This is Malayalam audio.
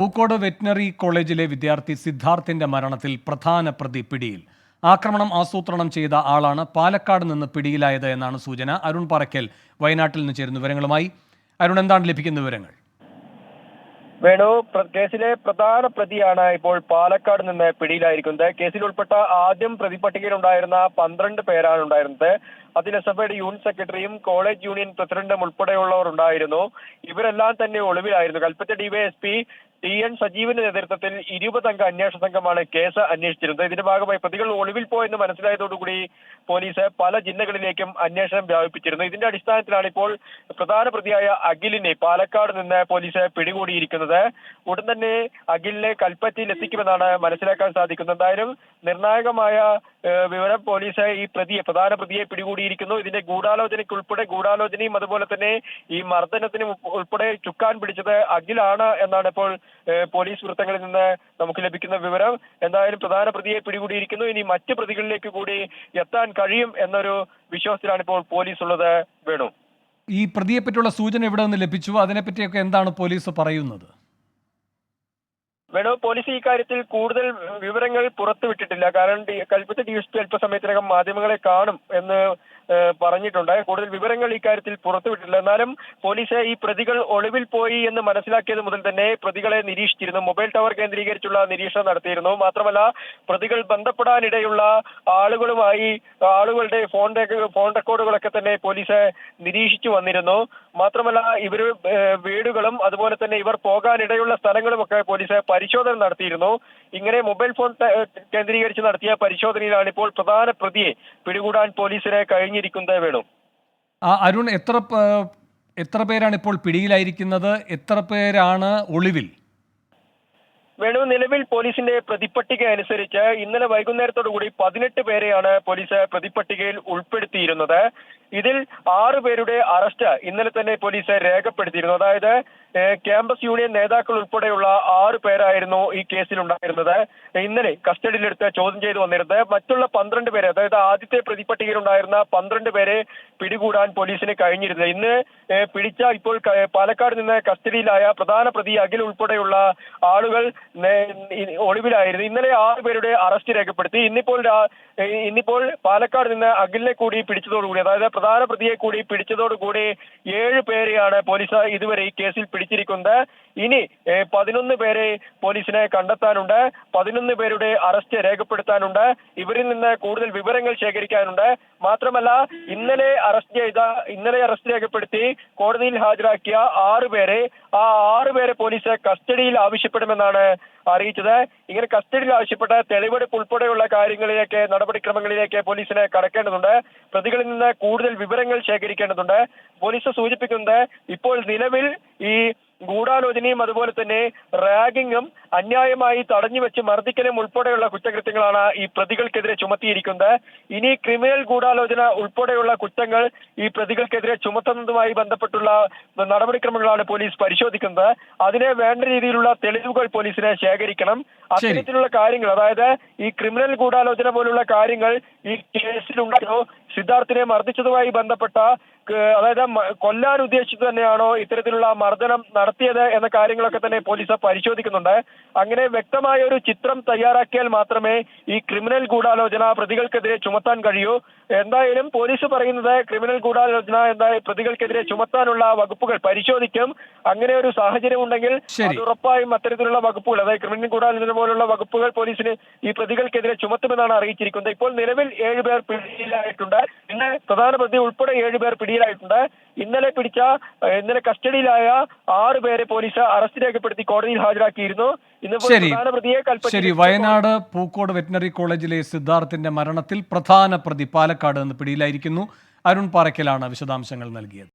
പൂക്കോട് വെറ്റിനറി കോളേജിലെ വിദ്യാർത്ഥി സിദ്ധാർത്ഥിന്റെ മരണത്തിൽ പ്രധാന പ്രതി പിടിയിൽ. ആക്രമണം ആസൂത്രണം ചെയ്ത ആളാണ് പാലക്കാട് നിന്ന് പിടിയിലായത് എന്നാണ് സൂചന. അരുൺ പറക്കൽ വയനാട്ടിൽ നിന്ന് ചേരുന്ന വിവരങ്ങളുമായി. അരുൺ എന്താണ് ലഭിക്കുന്ന വിവരങ്ങൾ? വേണു കേസിലെ പ്രധാന പ്രതിയാണ് ഇപ്പോൾ പാലക്കാട് നിന്ന് പിടിയിലായിരിക്കുന്നത്. കേസിൽ ഉൾപ്പെട്ട ആദ്യം പ്രതിപട്ടികയിൽ ഉണ്ടായിരുന്ന പന്ത്രണ്ട് പേരാണ് ഉണ്ടായിരുന്നത്. അതിൽ എസ് എഫ് ഐയുടെ യൂണിറ്റ് സെക്രട്ടറിയും കോളേജ് യൂണിയൻ പ്രസിഡന്റും ഉൾപ്പെടെയുള്ളവർ ഉണ്ടായിരുന്നു. ഇവരെല്ലാം തന്നെ ഒളിവിലായിരുന്നു. കൽപ്പറ്റ ഡിവൈഎസ്പി ടി എൻ സജീവിന്റെ നേതൃത്വത്തിൽ ഇരുപതംഗ അന്വേഷണ സംഘമാണ് കേസ് അന്വേഷിച്ചിരുന്നത്. ഇതിന്റെ ഭാഗമായി പ്രതികൾ ഒളിവിൽ പോയെന്ന് മനസ്സിലായതോടുകൂടി പോലീസ് പല ജില്ലകളിലേക്കും അന്വേഷണം വ്യാപിപ്പിച്ചിരുന്നു. ഇതിന്റെ അടിസ്ഥാനത്തിലാണ് ഇപ്പോൾ പ്രധാന പ്രതിയായ അഖിലിനെ പാലക്കാട് നിന്ന് പോലീസ് പിടികൂടിയിരിക്കുന്നത്. ഉടൻ തന്നെ അഖിലിനെ കൽപ്പറ്റയിൽ എത്തിക്കുമെന്നാണ് മനസ്സിലാക്കാൻ സാധിക്കുന്നത്. എന്തായാലും നിർണായകമായ വിവരം പോലീസ് ഈ പ്രതിയെ പ്രധാന പ്രതിയെ പിടികൂടിയിരിക്കുന്നു. ഇതിന്റെ ഗൂഢാലോചനയ്ക്ക് ഉൾപ്പെടെ ഗൂഢാലോചനയും അതുപോലെ തന്നെ ഈ മർദ്ദനത്തിനും ഉൾപ്പെടെ ചുക്കാൻ പിടിച്ചത് അഖിലാണ് എന്നാണ് ഇപ്പോൾ പോലീസ് വൃത്തങ്ങളിൽ നിന്ന് നമുക്ക് ലഭിക്കുന്ന വിവരം. എന്തായാലും പ്രധാന പ്രതിയെ പിടികൂടിയിരിക്കുന്നു. ഇനി മറ്റ് പ്രതികളിലേക്ക് കൂടി എത്താൻ കഴിയും എന്നൊരു വിശ്വാസത്തിലാണ് ഇപ്പോൾ പോലീസ് ഉള്ളത് വേണു. ഈ പ്രതിയെ പറ്റിയുള്ള സൂചന എവിടെ നിന്ന് ലഭിച്ചു? അതിനെപ്പറ്റിയൊക്കെ എന്താണ് പോലീസ് പറയുന്നത്? വേണു പോലീസ് ഈ കാര്യത്തിൽ കൂടുതൽ വിവരങ്ങൾ പുറത്തുവിട്ടിട്ടില്ല കാരണം കൽപ്പറ്റ ഡി എസ് പി അല്പസമയത്തിനകം മാധ്യമങ്ങളെ കാണും എന്ന് പറഞ്ഞിട്ടുണ്ട്. കൂടുതൽ വിവരങ്ങൾ ഈ കാര്യത്തിൽ പുറത്തുവിട്ടില്ല എന്നാലും പോലീസ് ഈ പ്രതികൾ ഒളിവിൽ പോയി എന്ന് മനസ്സിലാക്കിയത് മുതൽ തന്നെ പ്രതികളെ നിരീക്ഷിച്ചിരുന്നു. മൊബൈൽ ടവർ കേന്ദ്രീകരിച്ചുള്ള നിരീക്ഷണം നടത്തിയിരുന്നു. മാത്രമല്ല പ്രതികൾ ബന്ധപ്പെടാനിടയുള്ള ആളുകളുമായി ആളുകളുടെ ഫോൺ ഫോൺ റെക്കോർഡുകളൊക്കെ തന്നെ പോലീസ് നിരീക്ഷിച്ചു വന്നിരുന്നു. മാത്രമല്ല ഇവർ വീടുകളും അതുപോലെ തന്നെ ഇവർ പോകാനിടയുള്ള സ്ഥലങ്ങളുമൊക്കെ പോലീസ് പരിശോധന നടത്തിയിരുന്നു. ഇങ്ങനെ മൊബൈൽ ഫോൺ കേന്ദ്രീകരിച്ച് നടത്തിയ പരിശോധനയിലാണ് ഇപ്പോൾ പ്രധാന പ്രതിയെ പിടികൂടാൻ പോലീസിന് കഴിഞ്ഞിരിക്കുന്നത് വേണു. അരുൺ എത്ര എത്ര പേരാണ് ഇപ്പോൾ പിടിയിലായിരിക്കുന്നത്? എത്ര പേരാണ് ഒളിവിൽ? വേണു നിലവിൽ പോലീസിന്റെ പ്രതിപട്ടിക അനുസരിച്ച് ഇന്നലെ വൈകുന്നേരത്തോടുകൂടി പതിനെട്ട് പേരെയാണ് പോലീസ് പ്രതിപട്ടികയിൽ ഉൾപ്പെടുത്തിയിരുന്നത്. ഇതിൽ ആറ് പേരുടെ അറസ്റ്റ് ഇന്നലെ തന്നെ പോലീസ് രേഖപ്പെടുത്തിയിരുന്നു. അതായത് ക്യാമ്പസ് യൂണിയൻ നേതാക്കൾ ഉൾപ്പെടെയുള്ള ആറ് പേരായിരുന്നു ഈ കേസിൽ ഉണ്ടായിരുന്നത് ഇന്നലെ കസ്റ്റഡിയിലെടുത്ത് ചോദ്യം ചെയ്തു വന്നിരുന്നത്. മറ്റുള്ള പന്ത്രണ്ട് പേരെ അതായത് ആദ്യത്തെ പ്രതിപട്ടികയിൽ ഉണ്ടായിരുന്ന പന്ത്രണ്ട് പേരെ പിടികൂടാൻ പോലീസിന് കഴിഞ്ഞിരുന്നത്. ഇന്ന് പിടിച്ച ഇപ്പോൾ പാലക്കാട് നിന്ന് കസ്റ്റഡിയിലായ പ്രധാന പ്രതി അഖിൽ ഉൾപ്പെടെയുള്ള ആളുകൾ ഒളിവിലായിരുന്നു. ഇന്നലെ ആറ് പേരുടെ അറസ്റ്റ് രേഖപ്പെടുത്തി. ഇന്നിപ്പോൾ ഇന്നിപ്പോൾ പാലക്കാട് നിന്ന് അഖിലിനെ കൂടി പിടിച്ചതോടുകൂടി അതായത് പ്രധാന പ്രതിയെ കൂടി പിടിച്ചതോടുകൂടി ഏഴ് പേരെയാണ് പോലീസ് ഇതുവരെ ഈ കേസിൽ പിടിച്ചിരിക്കുന്നത്. ഇനി പതിനൊന്ന് പേരെ പോലീസിനെ കണ്ടെത്താനുണ്ട്. പതിനൊന്ന് പേരുടെ അറസ്റ്റ് രേഖപ്പെടുത്താനുണ്ട്. ഇവരിൽ നിന്ന് കൂടുതൽ വിവരങ്ങൾ ശേഖരിക്കാനുണ്ട്. മാത്രമല്ല ഇന്നലെ അറസ്റ്റ് ചെയ്ത ഇന്നലെ അറസ്റ്റ് രേഖപ്പെടുത്തി കോടതിയിൽ ഹാജരാക്കിയ ആറ് പേരെ ആ ആറ് പേരെ പോലീസ് കസ്റ്റഡിയിൽ ആവശ്യപ്പെടുമെന്നാണ് അറിയിച്ചത്. ഇങ്ങനെ കസ്റ്റഡിയിൽ ആവശ്യപ്പെട്ട തെളിവെടുപ്പ് ഉൾപ്പെടെയുള്ള കാര്യങ്ങളിലേക്ക് നടപടിക്രമങ്ങളിലേക്ക് പോലീസിനെ കടക്കേണ്ടതുണ്ട്. പ്രതികളിൽ നിന്ന് കൂടുതൽ വിവരങ്ങൾ ശേഖരിക്കേണ്ടതുണ്ട്. പോലീസ് സൂചിപ്പിക്കുന്നത് ഇപ്പോൾ നിലവിൽ ഈ ഗൂഢാലോചനയും അതുപോലെ തന്നെ റാഗിങ്ങും അന്യായമായി തടഞ്ഞു വെച്ച് മർദ്ദിക്കലും ഉൾപ്പെടെയുള്ള കുറ്റകൃത്യങ്ങളാണ് ഈ പ്രതികൾക്കെതിരെ ചുമത്തിയിരിക്കുന്നത്. ഇനി ക്രിമിനൽ ഗൂഢാലോചന ഉൾപ്പെടെയുള്ള കുറ്റങ്ങൾ ഈ പ്രതികൾക്കെതിരെ ചുമത്തുന്നതുമായി ബന്ധപ്പെട്ടുള്ള നടപടിക്രമങ്ങളാണ് പോലീസ് പരിശോധിക്കുന്നത്. അതിനെ വേണ്ട രീതിയിലുള്ള തെളിവുകൾ പോലീസിന് ശേഖരിക്കണം. അത്തരത്തിലുള്ള കാര്യങ്ങൾ അതായത് ഈ ക്രിമിനൽ ഗൂഢാലോചന പോലുള്ള കാര്യങ്ങൾ ഈ കേസിലുണ്ടായോ സിദ്ധാർത്ഥിനെ മർദ്ദിച്ചതുമായി ബന്ധപ്പെട്ട അതായത് കൊല്ലാൻ ഉദ്ദേശിച്ചു തന്നെയാണോ ഇത്തരത്തിലുള്ള മർദ്ദനം നടത്തിയത് എന്ന കാര്യങ്ങളൊക്കെ തന്നെ പോലീസ് പരിശോധിക്കുന്നുണ്ട്. അങ്ങനെ വ്യക്തമായ ഒരു ചിത്രം തയ്യാറാക്കിയാൽ മാത്രമേ ഈ ക്രിമിനൽ ഗൂഢാലോചന പ്രതികൾക്കെതിരെ ചുമത്താൻ കഴിയൂ. എന്തായാലും പോലീസ് പറയുന്നത് ക്രിമിനൽ ഗൂഢാലോചന എന്താ പ്രതികൾക്കെതിരെ ചുമത്താനുള്ള വകുപ്പുകൾ പരിശോധിക്കും. അങ്ങനെ ഒരു സാഹചര്യം ഉണ്ടെങ്കിൽ. അത് ഉറപ്പായും അത്തരത്തിലുള്ള വകുപ്പുകൾ അതായത് ക്രിമിനൽ ഗൂഢാലോചന പോലുള്ള വകുപ്പുകൾ പോലീസിന് ഈ പ്രതികൾക്കെതിരെ ചുമത്തുമെന്നാണ് അറിയിച്ചിരിക്കുന്നത്. ഇപ്പോൾ നിലവിൽ ഏഴുപേർ പിടിയിലായിട്ടുണ്ട്. ഇന്ന് പ്രധാന പ്രതി ഉൾപ്പെടെ ഏഴുപേർ പിടിയിലായിട്ടുണ്ട്. ഇന്നലെ പിടിച്ച ഇന്നലെ കസ്റ്റഡിയിലായ ആറ് പേരെ പോലീസ് അറസ്റ്റ് രേഖപ്പെടുത്തി കോടതിയിൽ ഹാജരാക്കിയിരുന്നു. ശരി. ശരി. വയനാട് പൂക്കോട് വെറ്റിനറി കോളേജിലെ സിദ്ധാർത്ഥിന്റെ മരണത്തിൽ പ്രധാന പ്രതി പാലക്കാട് നിന്ന് പിടിയിലായിരിക്കുന്നു. അരുൺ പാറയ്ക്കലാണ് വിശദാംശങ്ങൾ നൽകിയത്.